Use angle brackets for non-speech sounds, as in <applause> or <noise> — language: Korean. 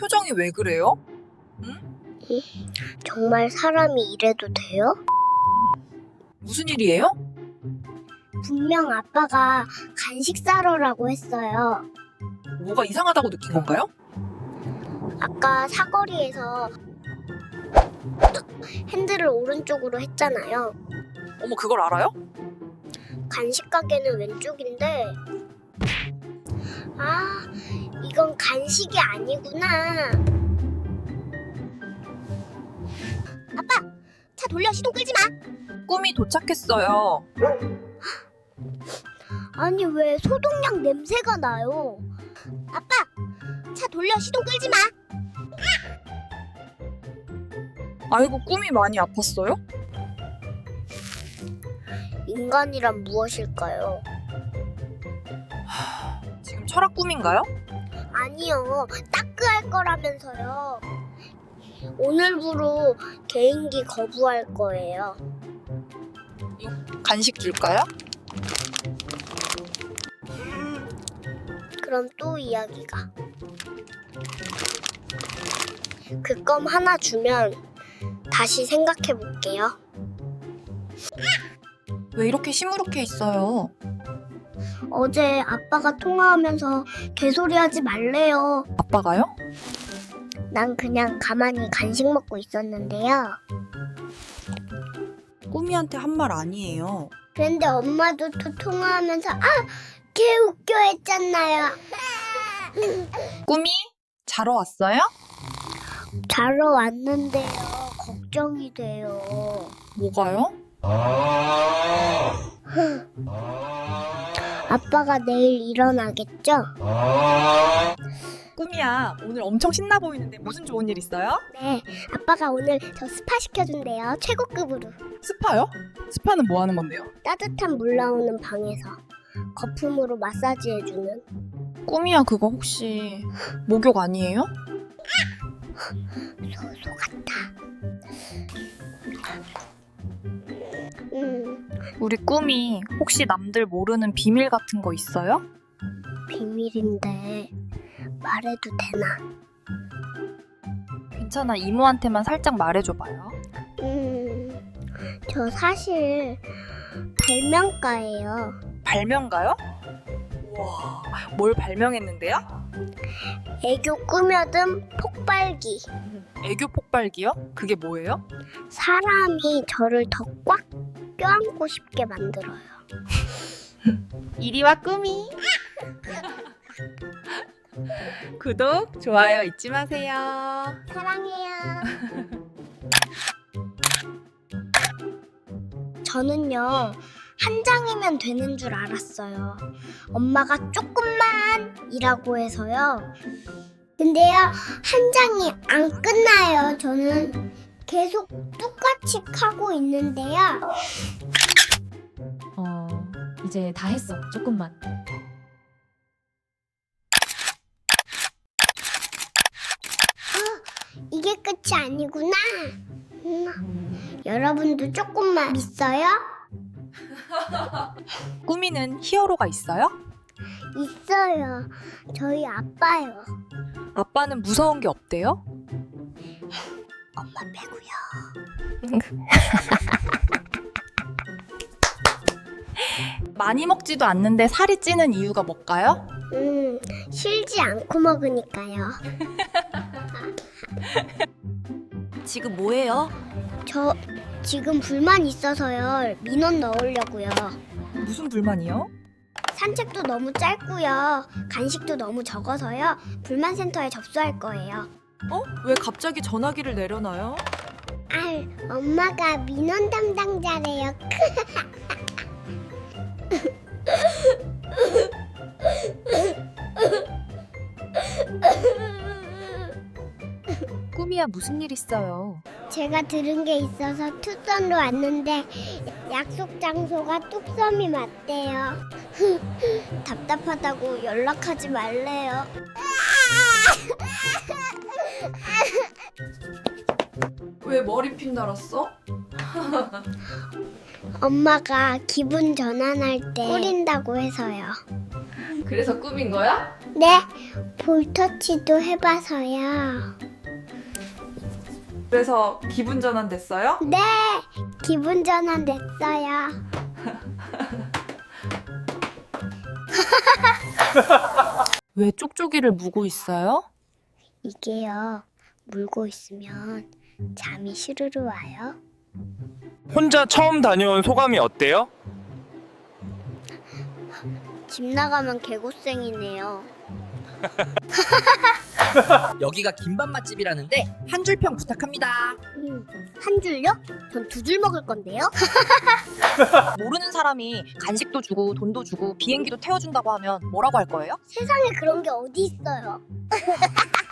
표정이 왜 그래요? 정말 사람이 이래도 돼요? 무슨 일이에요? 분명 아빠가 간식 사러라고 했어요. 뭐가 이상하다고 느낀 건가요? 아까 사거리에서 핸들을 오른쪽으로 했잖아요. 어머 그걸 알아요? 간식 가게는 왼쪽인데 아 이건 간식이 아니구나. 아빠 차 돌려 시동 끌지 마. 꿈이 도착했어요. 아니 왜 소독약 냄새가 나요? 아빠 차 돌려 시동 끌지 마. 아이고 꿈이 많이 아팠어요? 인간이란 무엇일까요? 철학 꿈인가요? 아니요 따크할 거라면서요. 오늘부로 개인기 거부할 거예요. 간식 줄까요? 그럼 또 이야기가. 그 껌 하나 주면 다시 생각해 볼게요. 왜 이렇게 시무룩해 있어요? 어제 아빠가 통화하면서 개소리 하지 말래요. 아빠가요? 난 그냥 가만히 간식 먹고 있었는데요. 꿈이한테 한 말 아니에요. 그런데 엄마도 또 통화하면서 아, 개 웃겨 했잖아요. 꿈이 자러 왔어요? 자러 왔는데요. 걱정이 돼요. 뭐가요? 아 <laughs> 빠가 내일 일어나겠죠? 꿈이야 오늘 엄청 신나 보이는데 무슨 좋은 일 있어요? 네, 아빠가 오늘 저 스파 시켜준대요. 최고급으로. 스파요? 스파는 뭐 하는 건데요? 따뜻한 물 나오는 방에서 거품으로 마사지 해주는. 꿈이야 그거 혹시 목욕 아니에요? 소소 같다. 음, 우리 꿈이 혹시 남들 모르는 비밀 같은 거 있어요? 비밀인데 말해도 되나? 괜찮아 이모한테만 살짝 말해줘봐요. 음, 저 사실 발명가예요. 발명가요? 우와 뭘 발명했는데요? 애교 꾸며든 폭발기. 애교 폭발기요? 그게 뭐예요? 사람이 저를 더 꽉 껴안고 싶게 만들어요. <laughs> 이리와 꿈이 <laughs> 구독 좋아요 잊지 마세요. 사랑해요. 저는요, 한 장이면 되는 줄 알았어요. 엄마가 조금만 이라고 해서요. 근데요, 한 장이 안 끝나요. 저는 계속 똑같이 하고 있는데요. 어, 이제 다 했어. 조금만. 이게 끝이 아니구나. 음, 여러분도 조금만 있어요? <laughs> 꿈이는 히어로가 있어요? 있어요. 저희 아빠요. 아빠는 무서운 게 없대요? 엄마 빼고요. <laughs> 많이 먹지도 않는데 살이 찌는 이유가 뭘까요? 음, 싫지 않고 먹으니까요. <laughs> 지금 뭐해요? 저 지금 불만 있어서요. 민원 넣으려고요. 무슨 불만이요? 산책도 너무 짧고요. 간식도 너무 적어서요. 불만 센터에 접수할 거예요. 어? 왜 갑자기 전화기를 내려놔요? 아, 엄마가 민원 담당자래요. <laughs> 꿈이야 무슨 일 있어요? 제가 들은 게 있어서 투썸로 왔는데 약속 장소가 뚝섬이 맞대요. <laughs> 답답하다고 연락하지 말래요. <laughs> 왜 머리핀 달았어? <laughs> 엄마가 기분 전환할 때 뿌린다고 해서요. 그래서 꿈인 거야? 네, 볼터치도 해봐서요. 그래서 기분 전환 됐어요? 네, 기분 전환 됐어요. <laughs> 왜 쪽쪽이를 무고 있어요? 이게요, 물고 있으면 잠이 시르르 와요. 혼자 처음 다녀온 소감이 어때요? 집 나가면 개고생이네요. <laughs> <laughs> 여기가 김밥 맛집이라는데 한 줄 평 부탁합니다. 음, 한 줄요? 전 두 줄 먹을 건데요. <laughs> 모르는 사람이 간식도 주고 돈도 주고 비행기도 태워준다고 하면 뭐라고 할 거예요? 세상에 그런 게 어디 있어요? <laughs>